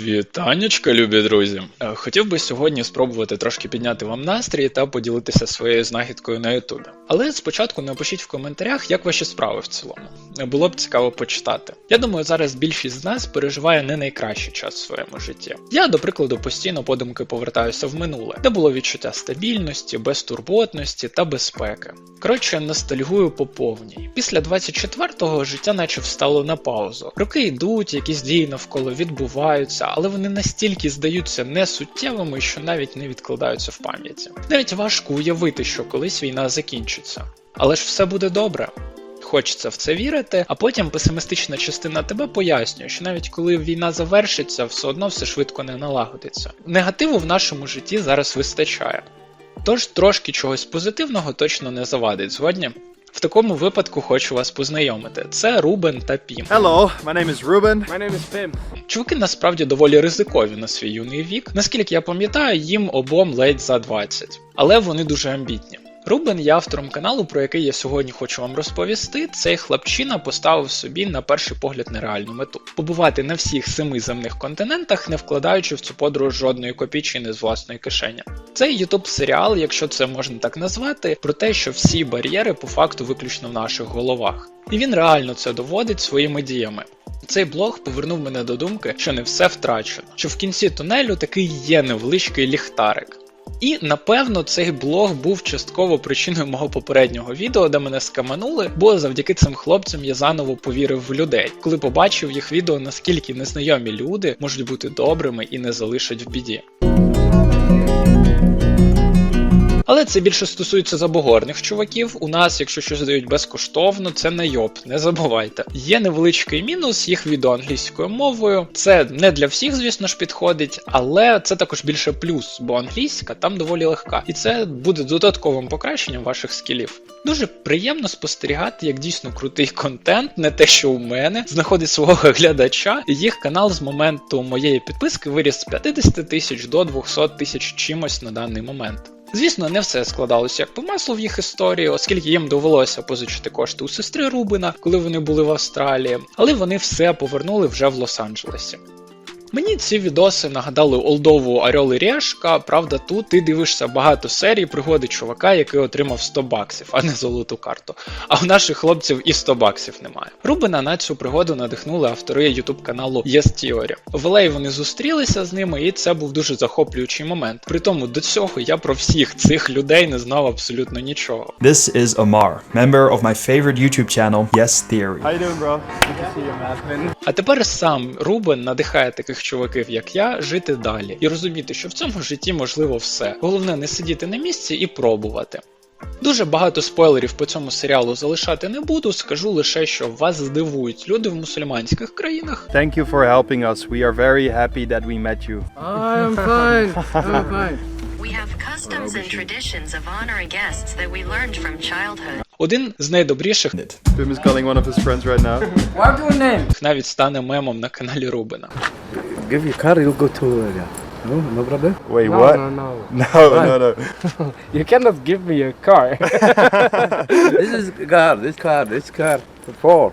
Вітанечка, любі друзі! Е, Хотів би сьогодні спробувати трошки підняти вам настрій та поділитися своєю знахідкою на Ютубі. Але спочатку напишіть в коментарях, як ваші справи в цілому. Е, Було б цікаво почитати. Я думаю, зараз більшість з нас переживає не найкращий час в своєму житті. Я, до прикладу, постійно подумки повертаюся в минуле, де було відчуття стабільності, безтурботності та безпеки. Коротше, ностальгую по повній. Після 24-го життя наче встало на паузу. Роки йдуть, якісь дії навколо відбуваються, але вони настільки здаються несуттєвими, що навіть не відкладаються в пам'яті. Навіть важко уявити, що колись війна закінчиться. Але ж все буде добре. Хочеться в це вірити, а потім песимістична частина тебе пояснює, що навіть коли війна завершиться, все одно все швидко не налагодиться. Негативу в нашому житті зараз вистачає. Тож трошки чогось позитивного точно не завадить згодні. В такому випадку хочу вас познайомити. Це Рубен та Пім. Hello, my name is Ruben. My name is Pim. Чуваки насправді доволі ризикові на свій юний вік. Наскільки я пам'ятаю, їм обом ледь за 20, але вони дуже амбітні. Рубен є автором каналу, про який я сьогодні хочу вам розповісти. Цей хлопчина поставив собі на перший погляд нереальну мету побувати на всіх семи земних континентах, не вкладаючи в цю подорож жодної копійчини з власної кишені. Цей ютуб серіал, якщо це можна так назвати, про те, що всі бар'єри по факту виключно в наших головах. І він реально це доводить своїми діями. Цей блог повернув мене до думки, що не все втрачено, що в кінці тунелю такий є невеличкий ліхтарик. І напевно цей блог був частково причиною мого попереднього відео, де мене скаманули, бо завдяки цим хлопцям я заново повірив в людей, коли побачив їх відео, наскільки незнайомі люди можуть бути добрими і не залишать в біді. Але це більше стосується забугорних чуваків. У нас, якщо щось дають безкоштовно, це не йоп, не забувайте. Є невеличкий мінус, їх відео англійською мовою. Це не для всіх, звісно ж, підходить, але це також більше плюс, бо англійська там доволі легка, і це буде додатковим покращенням ваших скілів. Дуже приємно спостерігати, як дійсно крутий контент, не те, що у мене, знаходить свого глядача. І їх канал з моменту моєї підписки виріс з 50 тисяч до 200 тисяч чимось на даний момент. Звісно, не все складалося як по маслу в їх історії, оскільки їм довелося позичити кошти у сестри Рубина, коли вони були в Австралії, але вони все повернули вже в Лос-Анджелесі. Мені ці відоси нагадали олдову Орел і Решка, правда, тут ти дивишся багато серій пригоди чувака, який отримав 100 баксів, а не золоту карту. А у наших хлопців і 100 баксів немає. Рубина на цю пригоду надихнули автори ютуб каналу Yes Theory. В LA вони зустрілися з ними, і це був дуже захоплюючий момент. Притому до цього я про всіх цих людей не знав абсолютно нічого. This is Amar, member of my favorite YouTube channel, Yes Theory. How you doing, bro? Good to see you, man. А тепер сам Рубен надихає таких чуваків, як я, жити далі і розуміти, що в цьому житті можливо все. Головне не сидіти на місці і пробувати. Дуже багато спойлерів по цьому серіалу залишати не буду. Скажу лише, що вас здивують люди в мусульманських країнах. Thank you for helping us. We are very happy that we met you. I'm fine. I'm fine. We have customs and traditions of honoring guests that we learned from childhood. Один з найдобріших Pim is calling one of his friends right now. What do you name? навіть стане мемом на каналі Рубена. Give you car, you go to area. No, no problem. Wait, no, what? no, no. No, no, no. You cannot give me a car. this is car, this car, this car. Four.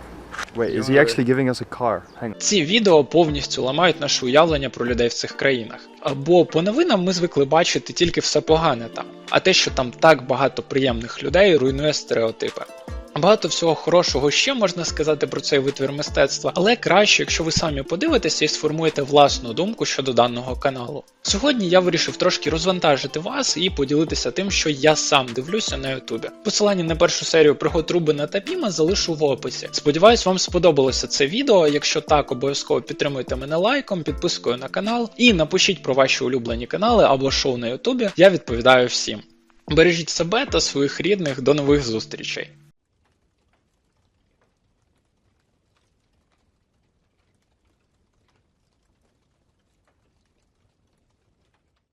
Wait, is he actually giving us a car? Hang on. Ці відео повністю ламають наше уявлення про людей в цих країнах. Бо по новинам ми звикли бачити тільки все погане там, а те, що там так багато приємних людей, руйнує стереотипи. Багато всього хорошого ще можна сказати про цей витвір мистецтва, але краще, якщо ви самі подивитеся і сформуєте власну думку щодо даного каналу. Сьогодні я вирішив трошки розвантажити вас і поділитися тим, що я сам дивлюся на Ютубі. Посилання на першу серію пригод Рубина та Піма залишу в описі. Сподіваюсь, вам сподобалося це відео. Якщо так, обов'язково підтримуйте мене лайком, підпискою на канал і напишіть про ваші улюблені канали або шоу на Ютубі. Я відповідаю всім. Бережіть себе та своїх рідних. До нових зустрічей.